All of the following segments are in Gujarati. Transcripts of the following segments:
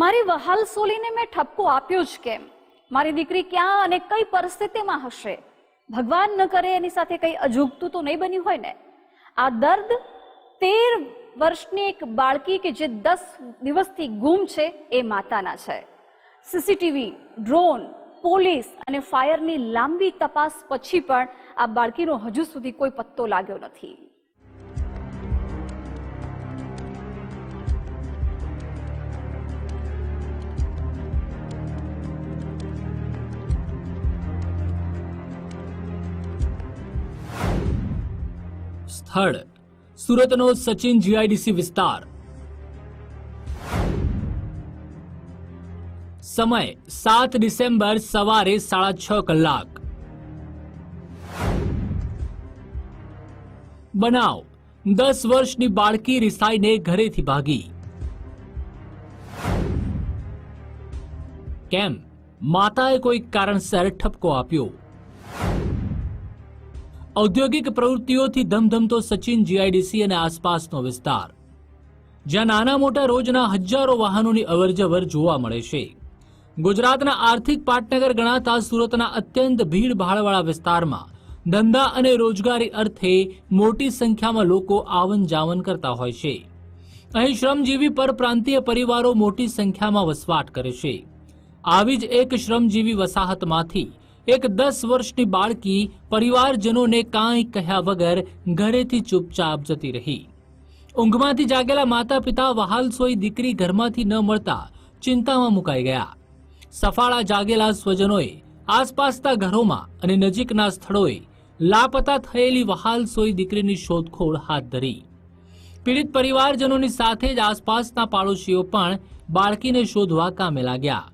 મારી વહાલ સોલીને મેં ઠપકો આપ્યો જ કેમ? મારી દીકરી ક્યાં અને કઈ પરિસ્થિતિમાં હશે? ભગવાન ન કરે એની સાથે કઈ અજુગતું તો નહીં બન્યું હોય ને? આ દર્દ તેર વર્ષની એક બાળકી કે જે દસ દિવસથી ગુમ છે એ માતાના છે. સીસીટીવી ડ્રોન પોલીસ અને ફાયરની લાંબી તપાસ પછી પણ આ બાળકીનો હજુ સુધી કોઈ પત્તો લાગ્યો નથી. સ્થળ. સુરતનો સચિન જીઆઈડીસી વિસ્તાર. સમય સાત ડિસેમ્બર સવારે સાડા છ કલાક. બનાવ. દસ વર્ષની બાળકી રિસાઈને ઘરેથી ભાગી. કેમ? માતાએ કોઈ કારણસર ઠપકો આપ્યો. ઔદ્યોગિક પ્રવૃત્તિઓથી ધમધમતો સચિન જીઆઈડીસી અને આસપાસનો વિસ્તાર. જ્યાં નાના મોટા રોજના હજારો વાહનોની અવરજવર જોવા મળે છે. ગુજરાતના આર્થિક પાટનગર ગણાતા સુરતના અત્યંત ભીડભાડવાળા વિસ્તારમાં ધંધા અને રોજગારી અર્થે મોટી સંખ્યામાં લોકો આવન જાવન કરતા હોય છે. અહીં શ્રમજીવી પર પ્રાંતીય પરિવારો મોટી સંખ્યામાં વસવાટ કરે છે. આવી જ એક શ્રમજીવી વસાહતમાંથી એક દસ વર્ષની બાળકી પરિવારજનોને કાંઈ કહ્યા વગર ઘરેથી ચૂપચાપ જતી રહી. ઊંઘમાંથી જાગેલા માતા પિતા વહાલ સોઈ દીકરી ઘરમાંથી ન મળતા ચિંતામાં મુકાઈ ગયા. સફાળા જાગેલા સ્વજનોએ આસપાસના ઘરોમાં અને નજીકના સ્થળોએ લાપતા થયેલી વહાલ સોઈ દીકરીની શોધખોળ હાથ ધરી. પીડિત પરિવારજનોની સાથે જ આસપાસના પાડોશીઓ પણ બાળકીને શોધવા કામે લાગ્યા.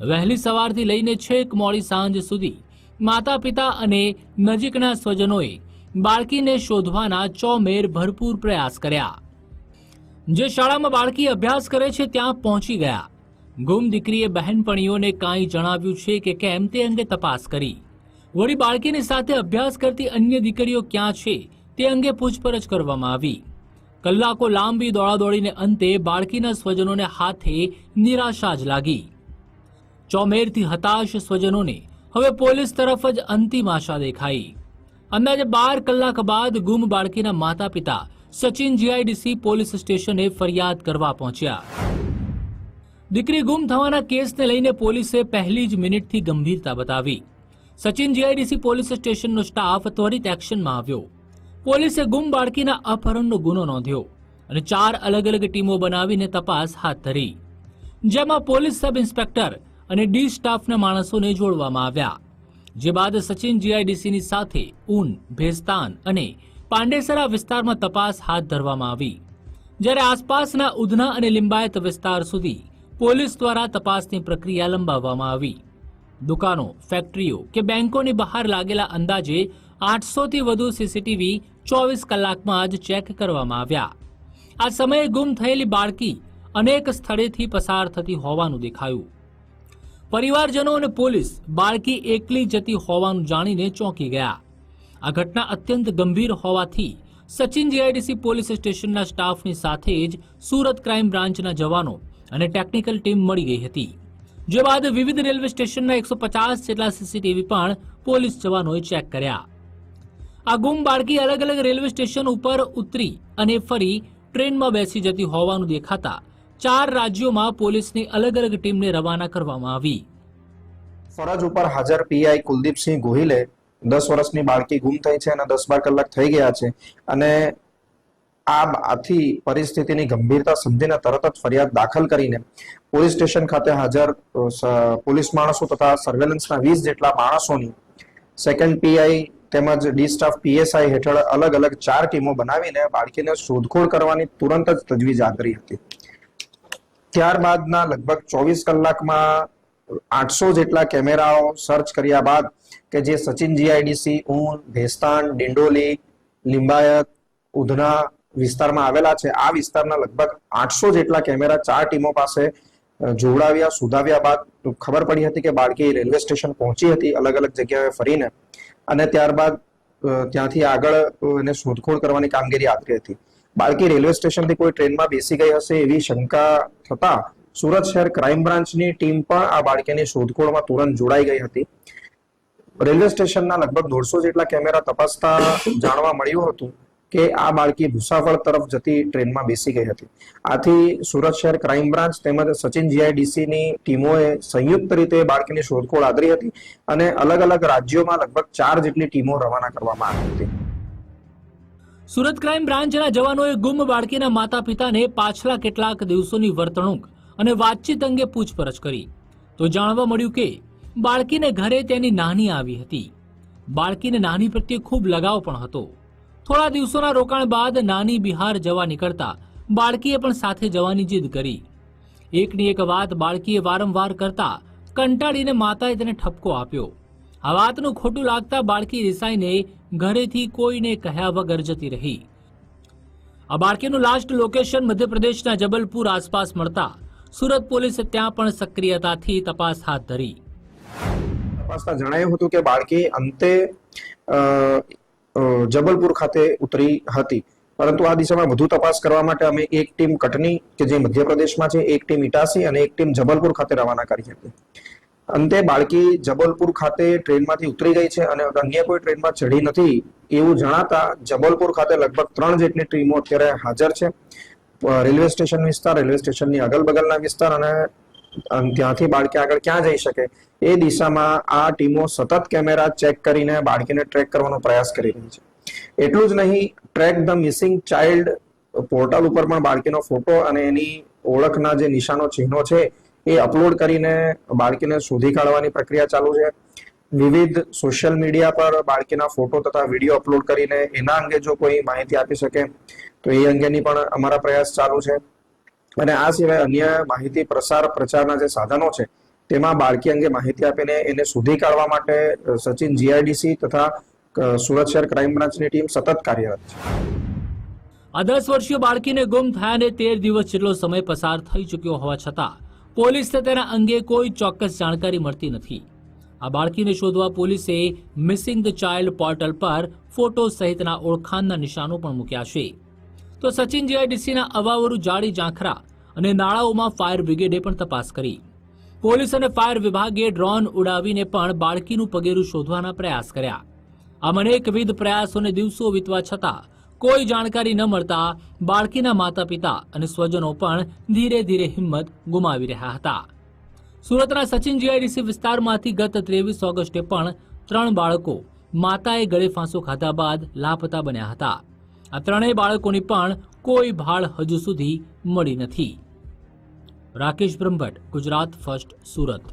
વહેલી સવારથી લઈને છેક મોડી સાંજ સુધી માતા પિતા અને નજીકના સ્વજનોએ બાળકીને શોધવાના ચોમેર ભરપૂર પ્રયાસ કર્યા. જે શાળામાં બાળકી અભ્યાસ કરે છે ત્યાં પહોંચી ગયા. ગુમ દીકરીએ બહેનપણીઓને કાંઈ જણાવ્યું છે કે કેમ તે અંગે તપાસ કરી. વળી બાળકીની સાથે અભ્યાસ કરતી અન્ય દીકરીઓ ક્યાં છે તે અંગે પૂછપરછ કરવામાં આવી. કલાકો લાંબી દોડાદોડીને અંતે બાળકીના સ્વજનોને હાથે નિરાશા જ લાગી. ચોમેરથી હતાશ સ્વજનોને હવે પોલીસ તરફ જ અંતિમ આશા દેખાઈ. અંદાજે બાર કલાક બાદ ગુમ બાળકીના માતા પિતા સચિન જીઆઈડીસી પોલીસ સ્ટેશને ફરિયાદ કરવા પહોંચ્યા. દીકરી ગુમ થવાના કેસને લઈને પોલીસે પહેલી જ મિનિટથી ગંભીરતા બતાવી. સચિન જીઆઈડીસી પોલીસ સ્ટેશનનો સ્ટાફ ત્વરિત એક્શનમાં આવ્યો. પોલીસે ગુમ બાળકીના અપહરણનો ગુનો નોંધ્યો અને ચાર અલગ અલગ ટીમો બનાવીને તપાસ હાથ ધરી. જેમાં પોલીસ સબ ઇન્સ્પેક્ટર અને ડી સ્ટાફના માણસોને જોડવામાં આવ્યા. જે બાદ સચિન જીઆઈડીસીની સાથે ઊન, ભેસ્તાન અને પાંડેસરા વિસ્તારમાં તપાસ હાથ ધરવામાં આવી. જ્યારે આસપાસના ઉધના અને લિંબાયત વિસ્તાર સુધી પોલીસ દ્વારા તપાસની પ્રક્રિયા લંબાવવામાં આવી. દુકાનો, ફેક્ટરીઓ કે બેંકોની બહાર લાગેલા અંદાજે આઠસોથી વધુ સીસીટીવી ચોવીસ કલાકમાં જ ચેક કરવામાં આવ્યા. આ સમયે ગુમ થયેલી બાળકી અનેક સ્થળેથી પસાર થતી હોવાનું દેખાયું. પરિવારજનો અને પોલીસ બાળકી એકલી જતી હોવાનું જાણીને ચોંકી ગયા. આ ઘટના અત્યંત ગંભીર હોવાથી સચિન જીઆઈડીસી પોલીસ સ્ટેશનના સ્ટાફની સાથે જ સુરત ક્રાઇમ બ્રાન્ચના જવાનો અને ટેકનિકલ ટીમ મળી ગઈ હતી. જે બાદ વિવિધ રેલવે સ્ટેશનના એકસો પચાસ જેટલા સીસીટીવી પણ પોલીસ જવાનોએ ચેક કર્યા. આ ગુમ બાળકી અલગ અલગ રેલવે સ્ટેશન ઉપર ઉતરી અને ફરી ટ્રેનમાં બેસી જતી હોવાનું દેખાતા ચાર રાજ્યોમાં પોલીસની અલગ અલગ ટીમને રવાના કરવામાં આવી. ફરજ ઉપર હાજર પીઆઈ કુલદીપસિંહ ગોહિલે દસ વર્ષની બાળકી ગુમ થઈ છે અને દસ બાર કલાક થઈ ગયા છે અને આ આથી પરિસ્થિતિની ગંભીરતા સમજીને તરત જ ફરિયાદ દાખલ કરીને પોલીસ સ્ટેશન ખાતે હાજર પોલીસ માણસો તથા સર્વેલન્સના વીસ જેટલા માણસોની સેકન્ડ પીઆઈ તેમજ ડી સ્ટાફ પીએસઆઈ હેઠળ અલગ અલગ ચાર ટીમો બનાવીને બાળકીને શોધખોળ કરવાની તુરંત જ તજવીજ આદરી હતી. ત્યારબાદના લગભગ ચોવીસ કલાકમાં આઠસો જેટલા કેમેરાઓ સર્ચ કર્યા બાદ કે જે સચિન જીઆઈડીસી ઊન ભેસ્તાન, ડિંડોલી, લિંબાયત, ઉધના વિસ્તારમાં આવેલા છે. આ વિસ્તારના લગભગ આઠસો જેટલા કેમેરા ચાર ટીમો પાસે જોડાવ્યા સુધાવ્યા બાદ ખબર પડી હતી કે બાળકી રેલવે સ્ટેશન પહોંચી હતી અલગ અલગ જગ્યાએ ફરીને અને ત્યારબાદ ત્યાંથી આગળ એને શોધખોળ કરવાની કામગીરી આદરી હતી. બાળકી રેલવે સ્ટેશનથી કોઈ ટ્રેનમાં બેસી ગઈ હશે એવી શંકા થતા સુરત શહેર ક્રાઇમ બ્રાન્ચની ટીમ પણ આ બાળકીની શોધખોળમાં તુરંત જોડાઈ ગઈ હતી. રેલવે સ્ટેશનના લગભગ દોઢસો જેટલા કેમેરા તપાસતા જાણવા મળ્યું હતું કે આ બાળકી ભૂસાવળ તરફ જતી ટ્રેનમાં બેસી ગઈ હતી. આથી સુરત શહેર ક્રાઇમ બ્રાન્ચ તેમજ સચિન જીઆઈડીસીની ટીમોએ સંયુક્ત રીતે બાળકીની શોધખોળ આદરી હતી અને અલગ અલગ રાજ્યોમાં લગભગ ચાર જેટલી ટીમો રવાના કરવામાં આવી હતી. સુરત ક્રાઇમ બ્રાન્ચના જવાનોએ ગુમ બાળકીના માતા પિતાને પાછલા કેટલાક દિવસોની વર્તણૂક અને વાતચીત અંગે પૂછપરછ કરી. તો જાણવા મળ્યું કે, બાળકીને ઘરે તેની નાની આવી હતી. બાળકીને નાની પ્રત્યે ખૂબ લગાવ પણ હતો. થોડા દિવસોના રોકાણ બાદ નાની બિહાર જવા નીકળતા બાળકીએ પણ સાથે જવાની જીદ કરી. એકની એક વાત બાળકીએ વારંવાર કરતા કંટાળીને માતાએ તેને ઠપકો આપ્યો. આ વાતનું ખોટું લાગતા બાળકી રિસાઈને ઘરેથી કોઈને કહ્યા વગર જતી રહી. આ બાળકીનું લાસ્ટ લોકેશન મધ્યપ્રદેશના જબલપુર આસપાસ મળતા સુરત પોલીસે ત્યાં પણ સક્રિયતાથી તપાસ હાથ ધરી. તપાસતા જણાયું હતું કે બાળકી અંતે જબલપુર ખાતે ઉતરી હતી. પરંતુ આ દિશામાં વધુ તપાસ કરવા માટે અમે એક ટીમ કટની, કે જે મધ્યપ્રદેશમાં છે, એક ટીમ ઇટાસી અને એક ટીમ જબલપુર ખાતે રવાના કરી હતી અંતે બાળકી જબલપુર ખાતે ટ્રેનમાંથી ઉતરી ગઈ છે અને અન્ય કોઈ ટ્રેનમાં ચડી નથી એવું જણાતા જબલપુર ખાતે લગભગ ત્રણ જેટલી ટીમો અત્યારે હાજર છે. રેલવે સ્ટેશન વિસ્તાર, રેલવે સ્ટેશનની અગલ બગલના વિસ્તાર અને, ત્યાંથી બાળકી આગળ ક્યાં જઈ શકે એ દિશામાં આ ટીમો સતત કેમેરા ચેક કરીને બાળકીને ટ્રેક કરવાનો પ્રયાસ કરી રહી છે. એટલું જ નહીં, track the missing child portal ઉપર પણ બાળકીનો ફોટો અને એની ઓળખના જે નિશાનો ચિહ્નો છે એ અપલોડ કરીને બાળકીને શોધી કાઢવાની પ્રક્રિયા ચાલુ છે. વિવિધ સોશિયલ મીડિયા પર બાળકીના ફોટો તથા વીડિયો અપલોડ કરીને એના અંગે જો કોઈ માહિતી આપી શકે, તો એ અંગેની પણ અમારા પ્રયાસ ચાલુ છે. અને આ સિવાય અન્ય માહિતી પ્રસાર પ્રચારના જે સાધનો છે, તેમાં બાળકી અંગે માહિતી આપીને એને શોધી કાઢવા માટે સચિન જીઆઈડીસી તથા સુરત શહેર ક્રાઇમ બ્રાન્ચની ટીમ સતત કાર્યરત છે. આ દસ વર્ષીય બાળકીને ગુમ થયાને તેર દિવસ જેટલો સમય પસાર થઈ ચૂક્યો હોવા છતાં પોલીસને તેના અંગે કોઈ ચોક્કસ જાણકારી મળતી નથી. આ બાળકીને શોધવા પોલીસે મિસિંગ ધ ચાઇલ્ડ પોર્ટલ પર ફોટો સહિતના ઓળખાણના નિશાનો પણ મૂક્યા છે. તો સચિન જીઆઈડીસીના અવાવરુ જાડી ઝાંખરા અને નાળાઓમાં ફાયર બ્રિગેડે પણ તપાસ કરી. પોલીસ અને ફાયર વિભાગે ડ્રોન ઉડાવીને પણ બાળકીનું પગેરું શોધવાના પ્રયાસ કર્યા. આમ અનેકવિધ પ્રયાસોને દિવસો વીતવા છતાં કોઈ જાણકારી ન મળતા બાળકીના માતા પિતા અને સ્વજનો પણ ધીરે ધીરે હિંમત ગુમાવી રહ્યા હતા. સુરતના સચિન જીઆઈડીસી વિસ્તારમાંથી ગત ત્રેવીસ ઓગસ્ટે પણ ત્રણ બાળકો માતાએ ગળે ફાંસો ખાધા બાદ લાપતા બન્યા હતા. આ ત્રણેય બાળકોની પણ કોઈ ભાળ હજુ સુધી મળી નથી. રાકેશ બ્રહ્મભટ્ટ, ગુજરાત ફર્સ્ટ, સુરત.